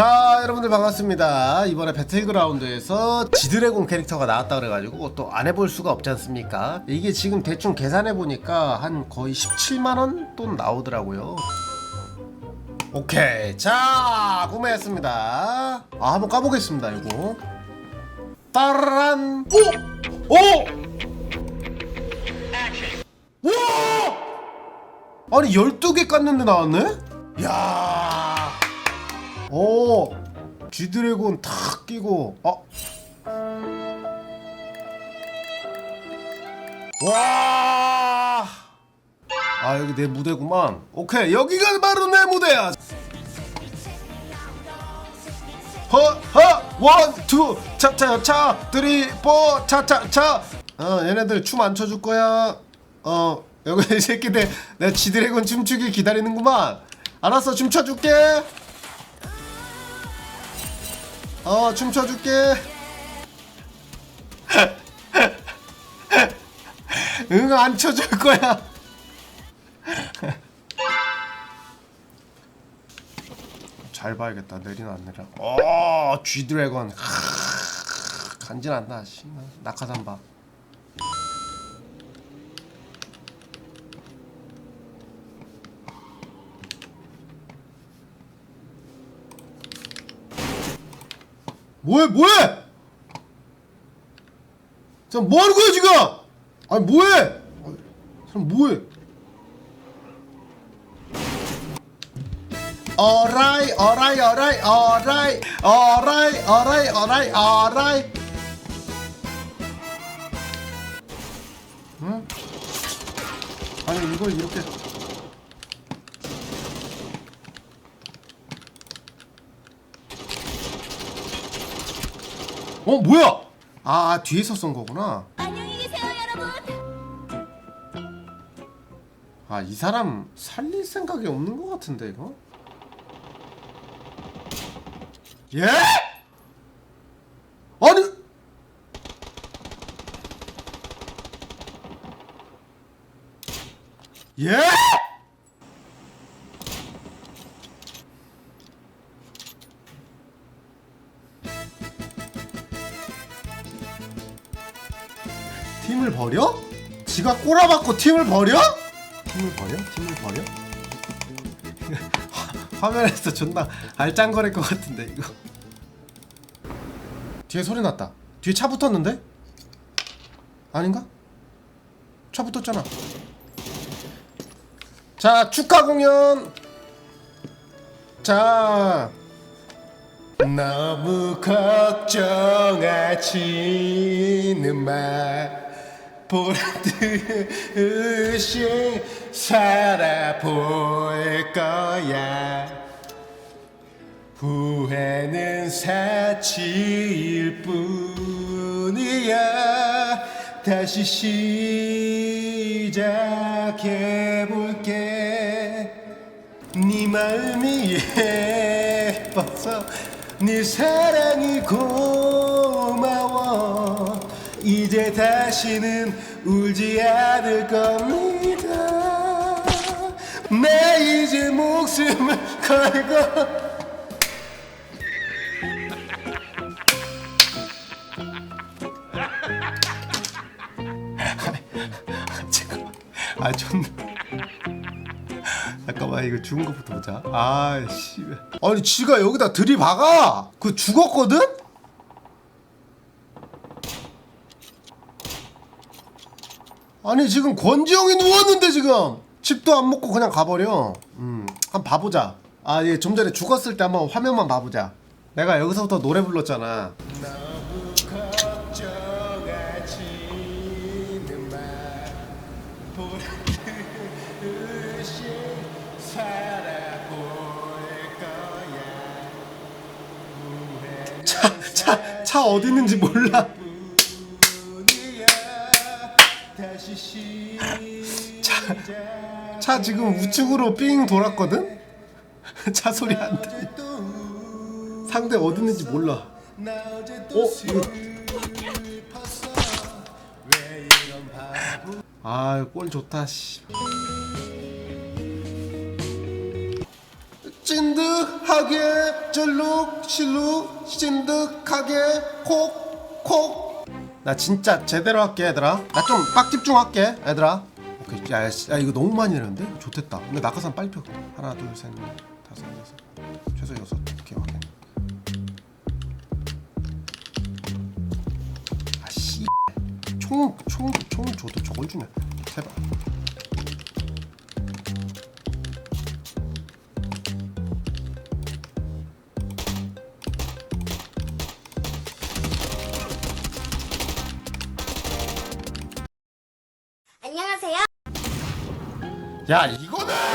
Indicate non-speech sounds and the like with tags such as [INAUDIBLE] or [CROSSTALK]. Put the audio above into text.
자 여러분들 반갑습니다 이번에 배틀그라운드에서 지드래곤 캐릭터가 나왔다 그래가지고 또 안 해볼 수가 없지 않습니까 이게 지금 대충 계산해보니까 한 거의 17만원 돈 나오더라고요 오케이 자 구매했습니다 아 한번 까보겠습니다 이거 따란 오! 오! 와! 아니 12개 깠는데 나왔네? 야 오 쥐드래곤 탁 끼고 어? 와! 아 여기 내 무대구만. 오케이 여기가 바로 내 무대야. 허허 원투 차차차 쓰리 포 차차차. 어 얘네들 춤 안 춰줄 거야. 어 여기 [LAUGHS] 이 새끼들 내 지드래곤 춤추기 기다리는구만. 알았어 춤춰줄게 어 춤춰줄게. [LAUGHS] 응 안 쳐줄 거야. [LAUGHS] 잘 봐야겠다. 내리나 안 내려 어 쥐드래곤 하, 간지난다 씨. 낙하산바 뭐해 뭐해? 자 뭐하는 거야 지금? 아니 뭐해? 사람 뭐해? 어라이 어라이 어라이 어라이 어라이 어라이 어라이 어라이 응? 아니 이걸 이렇게 어 뭐야 아 뒤에서 쏜 거구나 안녕히 계세요, 여러분. 아 이 사람 살릴 생각이 없는 것 같은데 이거 예? 아니 예? 팀을 버려? 지가 꼬라박고 팀을 버려? 팀을 버려? 팀을 버려? 화- [LAUGHS] 화면에서 존나 알짱거릴 것 같은데 이거 뒤에 소리 났다 뒤에 차 붙었는데? 아닌가? 차 붙었잖아 자 축하 공연 자 너무 걱정하지는 마 보듯이 살아볼 거야. 후회는 사치일 뿐이야. 다시 시작해볼게. 네 마음이 예뻐서 네 사랑이 고마워 이제 다시는 울지 않을 겁니다. 나 이제 목숨을 걸고. [LAUGHS] 아 존나 잠깐만 이거 죽은 것부터 보자. 아씨. 아니 지가 여기다 들이박아? 그 죽었거든? 아니 지금 권지영이 누웠는데 지금. 집도 안 먹고 그냥 가버려. 음 한번 봐보자. 아 얘 좀 전에 죽었을 때 한번 화면만 봐보자. 내가 여기서부터 노래 불렀잖아. 차, 차, 차 어디 있는지 몰라. 차, 차 지금 우측으로 삥 돌았거든? [LAUGHS] 차 소리 안 들려. 상대 어디 있는지 몰라. 어? 이거. 아, 골 좋다, 씨. 찐득하게 절룩 실룩 찐득하게 콕콕 나 진짜 제대로 할게 얘들아. 나 좀 빡 집중할게 얘들아. 오케이 야, 야, 씨, 야 이거 너무 많이 내는데? 좋됐다. 근데 낙하산 빨리 펴. 하나 둘셋넷 다섯 여섯. 최소 여섯. 오케이 확인 아씨. 총총총 줘도 저걸 주네 제발 야 이거는